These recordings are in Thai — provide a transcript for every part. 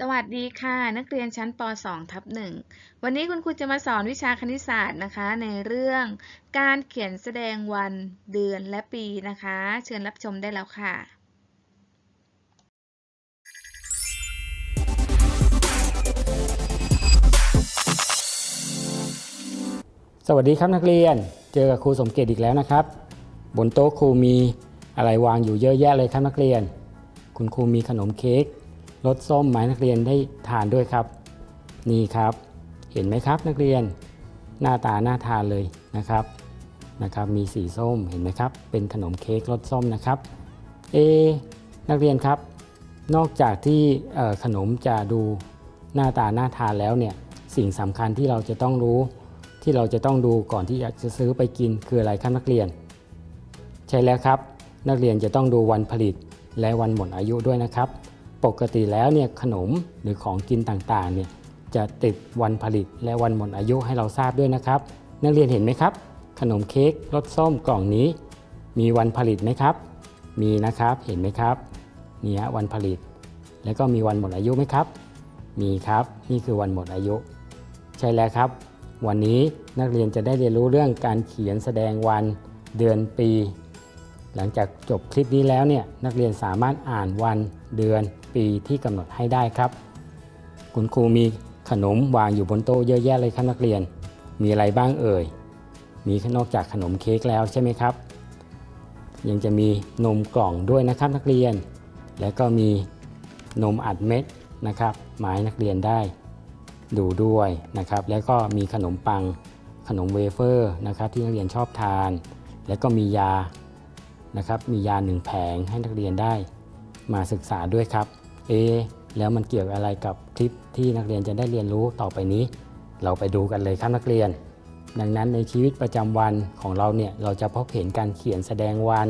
สวัสดีค่ะ นักเรียนชั้นป .2 ทับหนึ่งวันนี้คุณครูจะมาสอนวิชาคณิตศาสตร์นะคะ ในเรื่องการเขียนแสดงวันเดือนและปีนะคะ เชิญรับชมได้แล้วค่ะสวัสดีครับนักเรียน เจอกับครูสมเกียรติอีกแล้วนะครับ บนโต๊ะครูมีอะไรวางอยู่เยอะแยะเลยครับนักเรียน คุณครูมีขนมเค้ก รสส้มมาให้นักเรียนได้ทานด้วยครับ นี่ครับ เห็นไหมครับนักเรียนหน้าตาน่าทานเลยนะครับนะครับมีสีส้มเห็นไหมครับ เป็นขนมเค้กรสส้มนะครับเอนักเรียนครับ นอกจากที่ขนมจะดูหน้าตาน่าทานแล้วเนี่ยสิ่งสำคัญที่เราจะต้องรู้ ที่เราจะต้องดูก่อนที่จะซื้อไปกินคืออะไรครับนักเรียน ใช่แล้วครับ นักเรียนจะต้องดูวันผลิตและวันหมดอายุด้วยนะครับ ปกติแล้วเนี่ยขนมหรือของกินต่างๆเนี่ยจะติดวันผลิตและวันหมดอายุให้เราทราบด้วยนะครับ นักเรียนเห็นไหมครับ ขนมเค้กรสส้มกล่องนี้ มีวันผลิตไหมครับ มีนะครับเห็นไหมครับนี่ฮะวันผลิต แล้วก็มีวันหมดอายุไหมครับ มีครับนี่คือวันหมดอายุ ใช่แล้วครับ วันนี้นักเรียนจะได้เรียนรู้เรื่องการเขียนแสดงวันเดือนปี หลังจากจบคลิปนี้แล้วเนี่ยนักเรียนสามารถอ่านวันเดือน ปีที่กำหนดให้ได้ครับ คุณครูมีขนมวางอยู่บนโต๊ะเยอะแยะเลยครับนักเรียน มีอะไรบ้างเอ่ย มีนอกจากขนมเค้กแล้วใช่ไหมครับ ยังจะมีนมกล่องด้วยนะครับนักเรียน แล้วก็มีนมอัดเม็ดนะครับหมาให้นักเรียนได้ดูด้วยนะครับ แล้วก็มีขนมปังขนมเวเฟอร์นะครับที่นักเรียนชอบทาน แล้วก็มียานะครับมียาหนึ่งแผงให้นักเรียนได้มาศึกษาด้วยครับ เอแล้วมันเกี่ยวอะไรกับคลิปที่นักเรียนจะได้เรียนรู้ต่อไปนี้ เราไปดูกันเลยครับนักเรียน ดังนั้นในชีวิตประจำวันของเราเนี่ยเราจะพบเห็นการเขียนแสดงวัน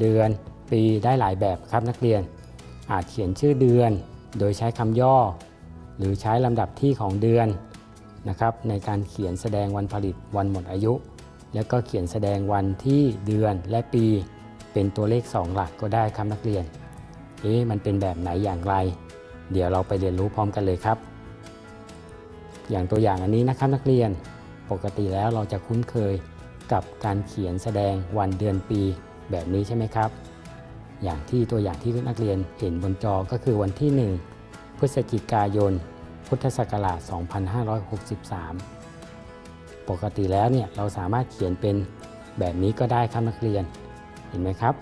เดือน ปีได้หลายแบบครับนักเรียน อาจเขียนชื่อเดือน โดยใช้คำย่อ หรือใช้ลำดับที่ของเดือนนะครับในการเขียนแสดงวันผลิตวันหมดอายุ แล้วก็เขียนแสดงวันที่เดือนและปี เป็นตัวเลข 2 หลักก็ได้ครับนักเรียน เอ๊ะมันเป็นแบบไหนอย่างไร เดี๋ยวเราไปเรียนรู้พร้อมกันเลยครับ อย่างตัวอย่างอันนี้นะครับนักเรียนปกติแล้วเราจะคุ้นเคยกับการเขียนแสดงวันเดือนปีแบบนี้ใช่ไหมครับ อย่างที่ตัวอย่างที่นักเรียนเห็นบนจอก็คือวันที่ 1 พฤศจิกายน พุทธศักราช 2563 ปกติแล้วเนี่ยเราสามารถเขียนเป็นแบบนี้ก็ได้ครับนักเรียน เห็นไหมครับ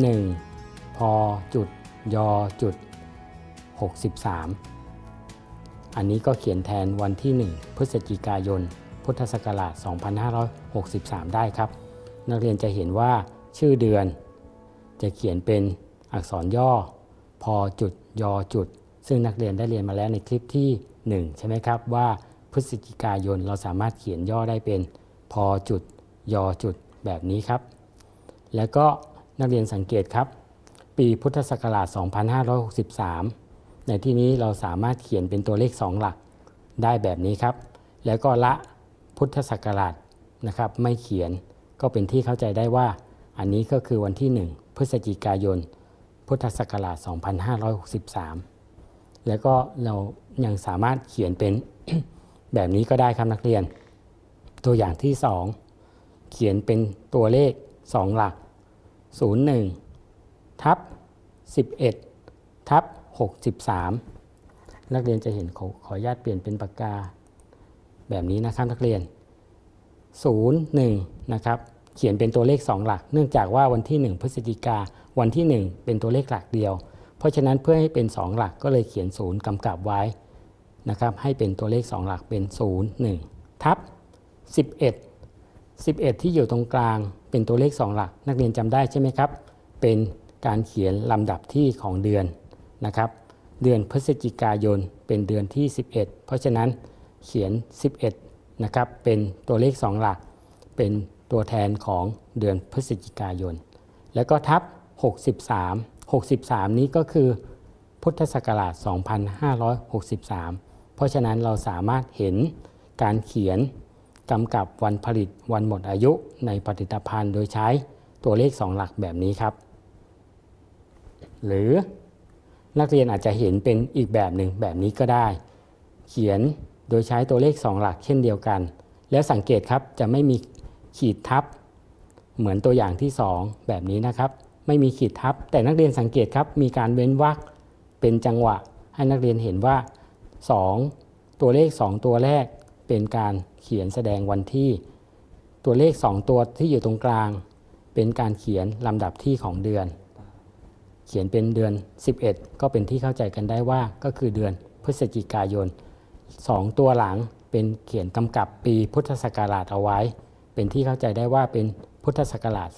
1. พอจุดยอจุด63 อันนี้ก็เขียนแทนวันที่ 1 พฤศจิกายน พุทธศักราช 2563 ได้ครับ นักเรียนจะเห็นว่าชื่อเดือน จะเขียนเป็นอักษรย่อ พอจุดยอจุด ซึ่งนักเรียนได้เรียนมาแล้วในคลิปที่ 1 ใช่ไหมครับ ว่าพฤศจิกายนเราสามารถเขียนย่อได้เป็น พอจุดยอจุดแบบนี้ครับ แล้วก็นักเรียนสังเกตครับ ปีพุทธศักราช 2563 ในที่นี้เราสามารถเขียนเป็นตัวเลข 2 หลักได้แบบนี้ครับ แล้วก็ละพุทธศักราชนะครับไม่เขียนก็เป็นที่เข้าใจได้ว่า อันนี้ก็คือวันที่ 1 พฤศจิกายน พุทธศักราช 2563 แล้วก็เรายังสามารถเขียนเป็นแบบนี้ก็ได้ครับนักเรียน ตัวอย่างที่ 2 เขียนเป็นตัวเลข 2 หลัก 01 ทับ11ทับ63 นักเรียนจะเห็นขอขออนุญาตเปลี่ยนเป็นปากกา แบบนี้นะครับนักเรียน 01 นะครับเขียนเป็นตัวเลข 2 หลัก เนื่องจากว่าวันที่ 1 พฤศจิกาวันที่ 1 เป็นตัวเลขหลักเดียว เพราะฉะนั้นเพื่อให้เป็น 2 หลักก็เลยเขียน 0 กำกับไว้นะครับให้เป็นตัวเลข 2 หลักเป็น 0 1ทับ11 11 ที่อยู่ตรงกลางเป็นตัวเลข 2 หลัก นักเรียนจำได้ใช่ไหมครับ เป็น การเขียนลำดับที่ของเดือนนะครับ เดือนพฤศจิกายนเป็นเดือนที่ 11 เพราะฉะนั้นเขียน 11นะครับเป็นตัวเลข 2 หลัก เป็นตัวแทนของเดือนพฤศจิกายน แล้วก็ทับ 63 63 นี้ก็คือพุทธศักราช 2563 เพราะฉะนั้นเราสามารถเห็นการเขียนกำกับวันผลิตวันหมดอายุในผลิตภัณฑ์โดยใช้ตัวเลข 2 หลักแบบนี้ครับ หรือนักเรียนอาจจะเห็นเป็นอีกแบบหนึ่งแบบนี้ก็ได้ เขียนโดยใช้ตัวเลข 2 หลักเช่นเดียวกัน แล้วสังเกตครับจะไม่มีขีดทับ เหมือนตัวอย่างที่ 2 แบบนี้นะครับ ไม่มีขีดทับ แต่นักเรียนสังเกตครับมีการเว้นวรรคเป็นจังหวะ ให้นักเรียนเห็นว่า 2 ตัวเลข 2 ตัวแรกเป็นการเขียนแสดงวันที่ ตัวเลข 2 ตัวที่อยู่ตรงกลาง เป็นการเขียนลำดับที่ของเดือน เขียนเป็นเดือน 11 ก็เป็นที่เข้าใจกันได้ว่าก็คือเดือนพฤศจิกายน 2 ตัวหลังเป็นเขียนกำกับปีพุทธศักราชเอาไว้ เป็นที่เข้าใจได้ว่าเป็นพุทธศักราช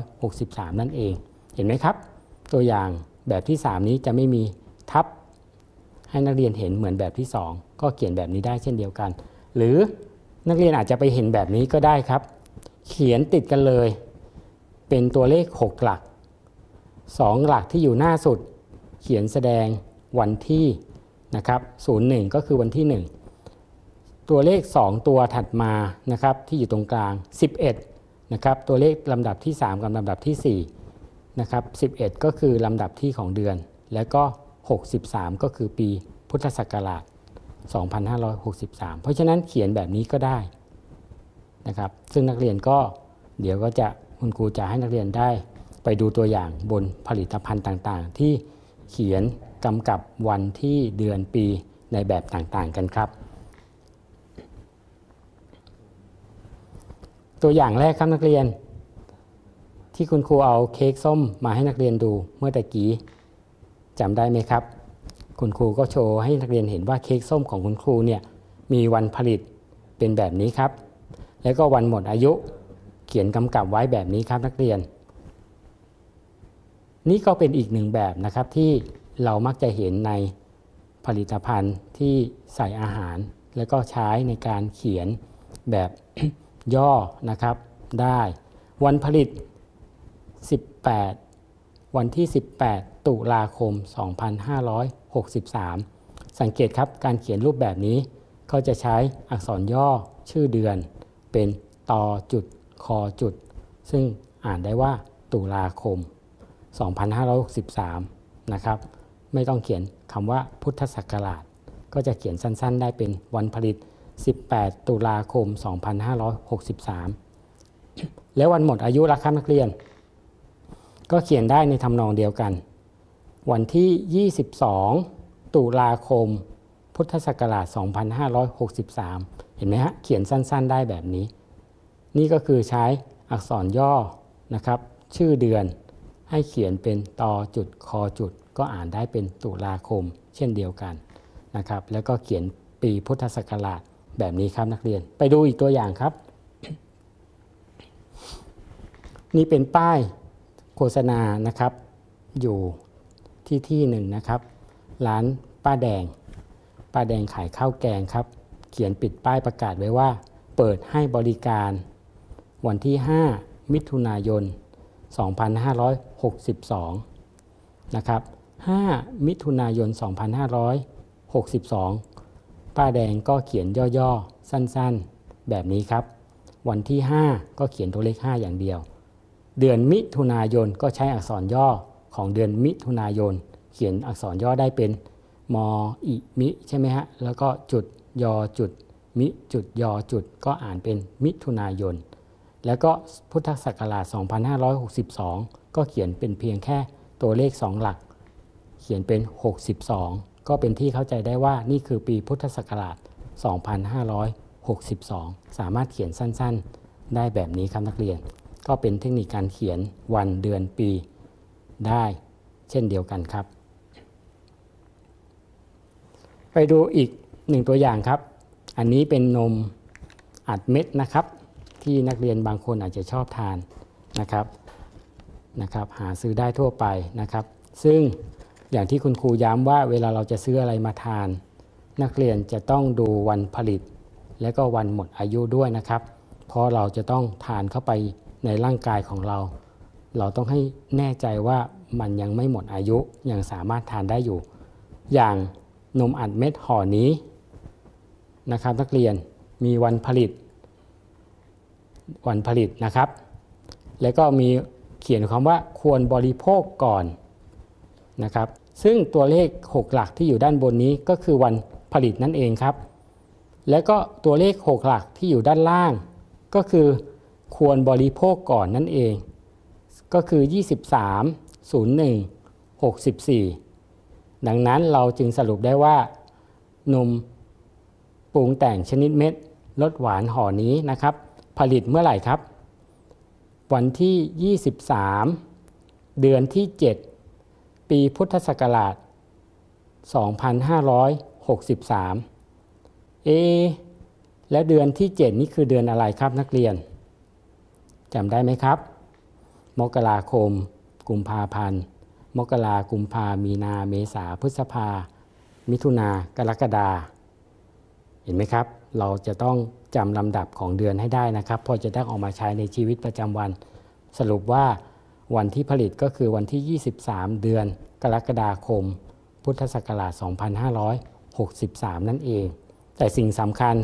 2563 นั่นเอง เห็นไหมครับ ตัวอย่างแบบที่ 3 นี้จะไม่มีทับ ให้นักเรียนเห็นเหมือนแบบที่ 2 ก็เขียนแบบนี้ได้เช่นเดียวกัน หรือนักเรียนอาจจะไปเห็นแบบนี้ก็ได้ครับ เขียนติดกันเลย เป็นตัวเลข 6 หลัก 2 หลักที่อยู่หน้าสุด เขียนแสดงวันที่นะครับ01 ก็คือวันที่ 1 ตัวเลข 2 ตัวถัดมานะครับที่อยู่ตรงกลาง 11นะครับตัวเลขลำดับที่ 3 กับลำดับที่4นะครับ11 ก็คือลำดับที่ของเดือน แล้วก็ 63 ก็คือปีพุทธศักราช 2563 เพราะฉะนั้นเขียนแบบนี้ก็ได้นะครับซึ่งนักเรียนก็เดี๋ยวก็จะคุณครูจะให้นักเรียนได้ ไปดูตัวอย่างบนผลิตภัณฑ์ต่างๆ ที่เขียนกำกับวันที่เดือนปีในแบบต่างๆกันครับ ตัวอย่างแรกครับนักเรียน ที่คุณครูเอาเค้กส้มมาให้นักเรียนดูเมื่อตะกี้จำได้ไหมครับ คุณครูก็โชว์ให้นักเรียนเห็นว่าเค้กส้มของคุณครูเนี่ยมีวันผลิตเป็นแบบนี้ครับ แล้วก็วันหมดอายุเขียนกำกับไว้แบบนี้ครับนักเรียน นี่ก็เป็นอีกหนึ่งแบบนะครับที่เรามักจะเห็นในผลิตภัณฑ์ที่ใส่อาหาร แล้วก็ใช้ในการเขียนแบบย่อนะครับได้ วันผลิต 18 วันที่ 18 ตุลาคม 2563 สังเกตครับการเขียนรูปแบบนี้เขาจะใช้อักษรย่อชื่อเดือน เป็นตอจุดคอจุด ซึ่งอ่านได้ว่าตุลาคม 2563 นะครับ ไม่ต้องเขียนคำว่าพุทธศักราช ก็จะเขียนสั้นๆ ได้เป็นวันผลิต 18 ตุลาคม 2563 แล้ววันหมดอายุล่ะครับนักเรียน ก็เขียนได้ในทำนองเดียวกัน วันที่ 22 ตุลาคม พุทธศักราช 2563 เห็นไหมฮะ เขียนสั้นๆ ได้แบบนี้ นี่ก็คือใช้อักษรย่อนะครับ ชื่อเดือน ให้เขียนเป็นตอจุดคอจุด ก็อ่านได้เป็นตุลาคม เช่นเดียวกันนะครับ แล้วก็เขียนปีพุทธศักราชแบบนี้ครับนักเรียน ไปดูอีกตัวอย่างครับ นี่เป็นป้ายโฆษณานะครับ อยู่ที่ที่หนึ่งนะครับ ร้านป้าแดง ป้าแดงขายข้าวแกงครับ เขียนปิดป้ายประกาศไว้ว่า เปิดให้บริการวันที่ 5 มิถุนายน 2562 นะครับ 5 มิถุนายน 2562 ป้าแดงก็เขียนย่อๆ สั้นๆ แบบนี้ครับ วันที่ 5 ก็เขียนตัวเลข 5 อย่างเดียว เดือนมิถุนายนก็ใช้อักษรย่อของเดือนมิถุนายน เขียนอักษรย่อได้เป็นมอิมิใช่ไหมฮะ แล้วก็จุดยอจุดมิจุดยอจุดก็อ่านเป็นมิถุนายน แล้วก็พุทธศักราช 2562 ก็เขียนเป็นเพียงแค่ตัวเลข 2 หลัก เขียนเป็น 62 ก็เป็นที่เข้าใจได้ว่านี่คือปีพุทธศักราช 2562 สามารถเขียนสั้นๆ ได้แบบนี้ครับนักเรียน ก็เป็นเทคนิคการเขียนวันเดือนปีได้เช่นเดียวกันครับ ไปดูอีกหนึ่งตัวอย่างครับ อันนี้เป็นนมอัดเม็ดนะครับ ที่นักเรียนบางคนอาจจะชอบทานนะครับนะครับหาซื้อได้ทั่วไปนะครับ ซึ่งอย่างที่คุณครูย้ำว่าเวลาเราจะซื้ออะไรมาทาน นักเรียนจะต้องดูวันผลิต และก็วันหมดอายุด้วยนะครับ เพราะเราจะต้องทานเข้าไปในร่างกายของเรา เราต้องให้แน่ใจว่ามันยังไม่หมดอายุยังสามารถทานได้อยู่ อย่างนมอัดเม็ดห่อนี้นะครับ นักเรียนมีวันผลิต วันผลิตนะครับ แล้วก็มีเขียนคำว่าควรบริโภคก่อนนะครับ ซึ่งตัวเลข 6 หลักที่อยู่ด้านบนนี้ก็คือวันผลิตนั่นเองครับ แล้วก็ตัวเลข 6 หลักที่อยู่ด้านล่าง ก็คือควรบริโภคก่อนนั่นเอง ก็คือ 23 01 64 ดังนั้นเราจึงสรุปได้ว่านมปรุงแต่งชนิดเม็ดรสหวานห่อนี้นะครับ ผลิตเมื่อไหร่ครับ วันที่ 23 เดือนที่ 7 ปีพุทธศักราช 2563 เอ และเดือนที่ 7 นี่คือเดือนอะไรครับนักเรียนจำได้ไหมครับ มกราคม กุมภาพันธ์ มกรากุมภามีนา เมษาพฤษภา มิถุนากรกฎาเห็นไหมครับ เราจะต้องจำลำดับของเดือนให้ได้นะครับพอจะได้ออกมาใช้ในชีวิตประจำวัน สรุปว่าวันที่ผลิตก็คือวันที่ 23 เดือนกรกฎาคม พุทธศักราช 2563 นั่นเอง แต่สิ่งสำคัญ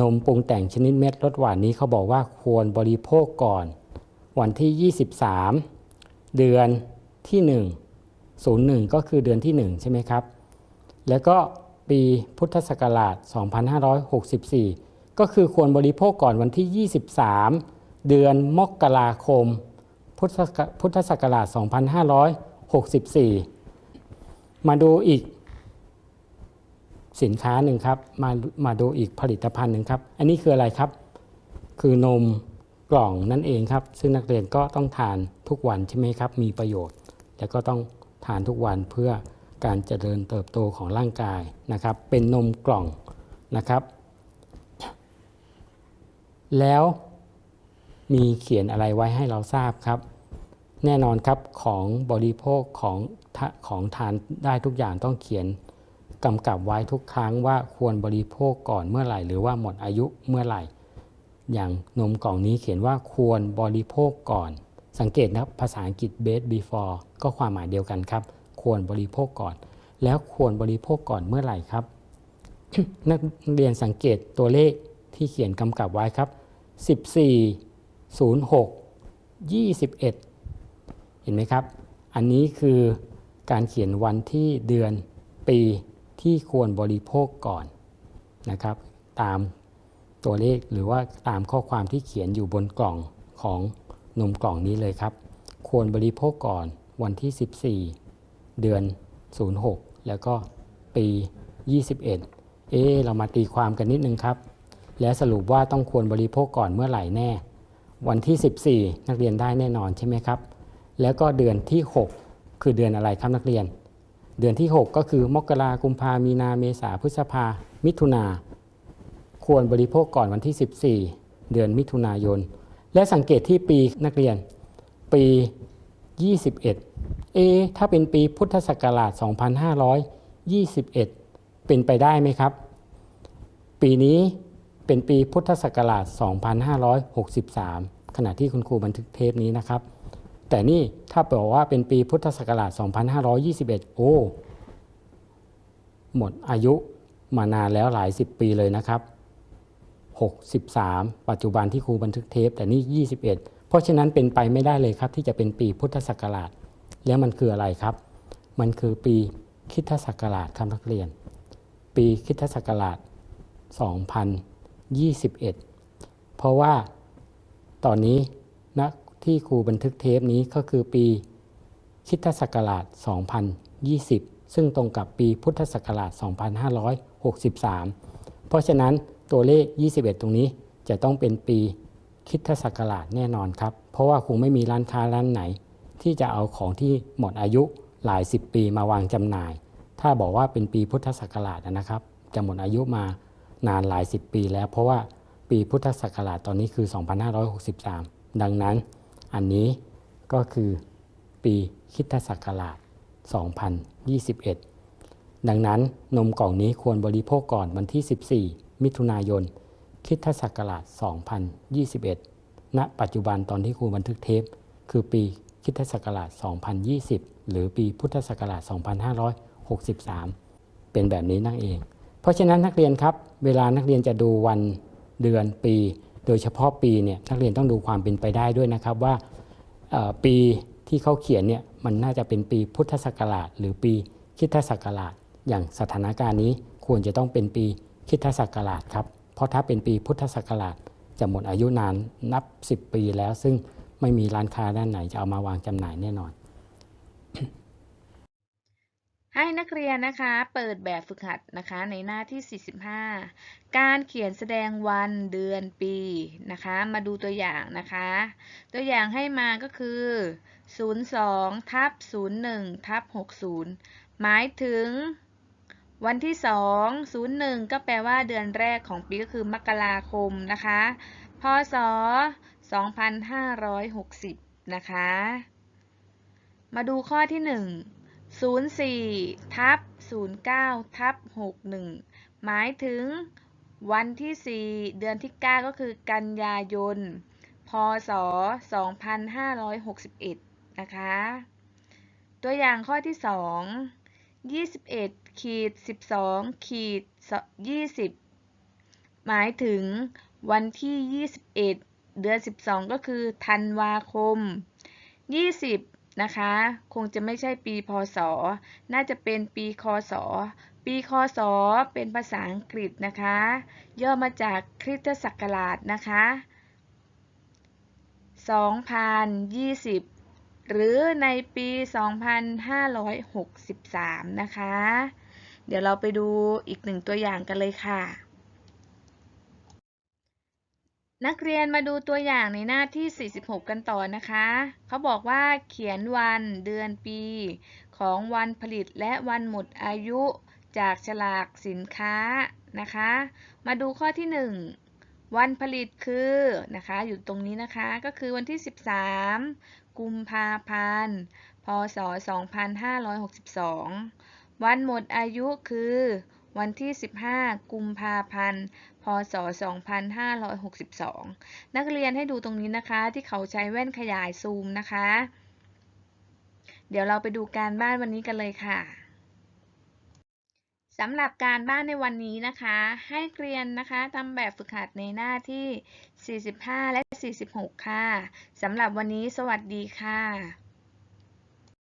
นมปรุงแต่งชนิดเม็ดรสหวานนี้เขาบอกว่าควรบริโภคก่อน วันที่ 23 เดือนที่ 1 01 ก็คือเดือนที่ 1 ใช่ไหมครับ แล้วก็ ปีพุทธศักราช 2564 ก็คือควรบริโภคก่อนวันที่ 23 เดือนมกราคมพุทธศักพุทธศักราช 2564 มาดูอีกสินค้าหนึ่งครับมามาดูอีกผลิตภัณฑ์หนึ่งครับ อันนี้คืออะไรครับ คือนมกล่องนั่นเองครับ ซึ่งนักเรียนก็ต้องทานทุกวันใช่ไหมครับ มีประโยชน์ แล้วก็ต้องทานทุกวันเพื่อ การเจริญเติบโตของร่างกายนะครับ เป็นนมกล่องนะครับ แล้วมีเขียนอะไรไว้ให้เราทราบครับ แน่นอนครับของบริโภคของทะของทานได้ทุกอย่างต้องเขียนกำกับไว้ทุกครั้งว่าควรบริโภคก่อนเมื่อไหร่ หรือว่าหมดอายุเมื่อไหร่ อย่างนมกล่องนี้เขียนว่าควรบริโภคก่อน สังเกตนะครับภาษาอังกฤษ best before ก็ความหมายเดียวกันครับ ควรบริโภคก่อน แล้วควรบริโภคก่อนเมื่อไหร่ครับ นักเรียนสังเกตตัวเลขที่เขียนกำกับไว้ครับ 14 06 21 เห็นไหมครับ อันนี้คือการเขียนวันที่เดือนปีที่ควรบริโภคก่อนนะครับ ตามตัวเลขหรือว่าตามข้อความที่เขียนอยู่บนกล่องของนมกล่องนี้เลยครับ ควรบริโภคก่อนวันที่ 14 เดือน 06 แล้วก็ปี 21 เอ๊เรามาตีความกันนิดนึงครับ แล้วสรุปว่าต้องควรบริโภคก่อนเมื่อไหร่แน่ วันที่ 14 นักเรียนได้แน่นอนใช่ไหมครับ แล้วก็เดือนที่ 6 คือเดือนอะไรครับนักเรียน เดือนที่ 6 ก็คือมกรากุมภามีนาเมษาพฤษภา มิถุนา ควรบริโภคก่อนวันที่ 14 เดือนมิถุนายน และสังเกตที่ปีนักเรียนปี 21 เอ ถ้าเป็นปีพุทธศักราช 2521 เป็นไปได้ไหมครับ ปีนี้เป็นปีพุทธศักราช 2563 ขณะที่คุณครูบันทึกเทปนี้นะครับ แต่นี่ถ้าบอกว่าเป็นปีพุทธศักราช 2521 โอ้ หมดอายุมานานแล้วหลายสิบปีเลยนะครับ 63 ปัจจุบันที่ครูบันทึกเทป แต่นี่ 21 เพราะฉะนั้นเป็นไปไม่ได้เลยครับที่จะเป็นปีพุทธศักราช แล้วมันคืออะไรครับ มันคือปีคริดศักราชครับนักเรียน ปีคริดศักราช 2021 เพราะว่าตอนนี้ณที่ครูบันทึกเทปนี้ก็คือปีคริดศักราช 2020 ซึ่งตรงกับปีพุทธศักราช 2563 เพราะฉะนั้นตัวเลข 21 ตรงนี้จะต้องเป็นปีคริดศักราชแน่นอนครับ เพราะว่าคงไม่มีร้านค้าร้านไหน ที่จะเอาของที่หมดอายุหลายสิบปีมาวางจำหน่าย ถ้าบอกว่าเป็นปีพุทธศักราชนะครับ จะหมดอายุมานานหลายสิบปีแล้ว เพราะว่าปีพุทธศักราชตอนนี้คือ 2563 ดังนั้นอันนี้ก็คือปีคริดศักราช 2021 ดังนั้นนมกล่องนี้ควรบริโภคก่อนวันที่ 14 มิถุนายนคริดศักราช 2021 ณ ปัจจุบันตอนที่ครูบันทึกเทป คือปี คิดศักราช 2020 หรือปีพุทธศักราช 2563 เป็นแบบนี้นั่นเอง เพราะฉะนั้นนักเรียนครับ เวลานักเรียนจะดูวันเดือนปี โดยเฉพาะปีเนี่ยนักเรียนต้องดูความเป็นไปได้ด้วยนะครับว่าปีที่เขาเขียนเนี่ยมันน่าจะเป็นปีพุทธศักราช หรือปีคริสตศักราช อย่างสถานการณ์นี้ควรจะต้องเป็นปีคริสตศักราชครับเพราะถ้าเป็นปีพุทธศักราชจะหมดอายุนานนับ 10 ปีแล้วซึ่ง ไม่มีร้านค้าด้านไหนจะเอามาวางจำหน่ายแน่นอน ให้นักเรียนนะคะ เปิดแบบฝึกหัดนะคะในหน้าที่ 45 การเขียนแสดงวันเดือนปีนะคะ มาดูตัวอย่างนะคะ ตัวอย่างให้มาก็คือ 02ทับ01ทับ60 หมายถึงวันที่ 2 01 ก็แปลว่าเดือนแรกของปีก็คือมกราคมนะคะ พศ 2560 นะคะ มาดูข้อที่ 1 04ทับ09ทับ61 หมายถึงวันที่ 4 เดือนที่ 9 ก็คือกันยายน พศ 2561 นะคะ ตัวอย่างข้อที่ 2 21ขีด12ขีด20 หมายถึงวันที่ 21 เดือน 12 ก็คือธันวาคม 20 นะคะ คงจะไม่ใช่ปีพศ น่าจะเป็นปีคศ ปีคศ เป็นภาษาอังกฤษนะคะ ย่อมาจากคริสตศักราชนะคะ 2020 หรือในปี 2563 นะคะ เดี๋ยวเราไปดูอีกหนึ่งตัวอย่างกันเลยค่ะ นักเรียนมาดูตัวอย่างในหน้าที่ 46 กันต่อนะคะ เขาบอกว่าเขียนวันเดือนปี ของวันผลิตและวันหมดอายุจากฉลากสินค้านะคะ มาดูข้อที่ 1 วันผลิตคือนะคะ อยู่ตรงนี้นะคะก็คือวันที่ 13 กุมภาพันธ์ พศ 2562 วันหมดอายุคือวันที่ 15 กุมภาพันธ์ ศ 2562 นักเรียนให้ดูตรงนี้นะคะที่เขาใช้แว่นขยายซูมนะคะ เดี๋ยวเราไปดูการบ้านวันนี้กันเลยค่ะสำหรับการบ้านในวันนี้นะคะ ให้เรียนนะคะทำแบบฝึกหัดในหน้าที่ 45 และ 46 ค่ะสำหรับวันนี้สวัสดีค่ะ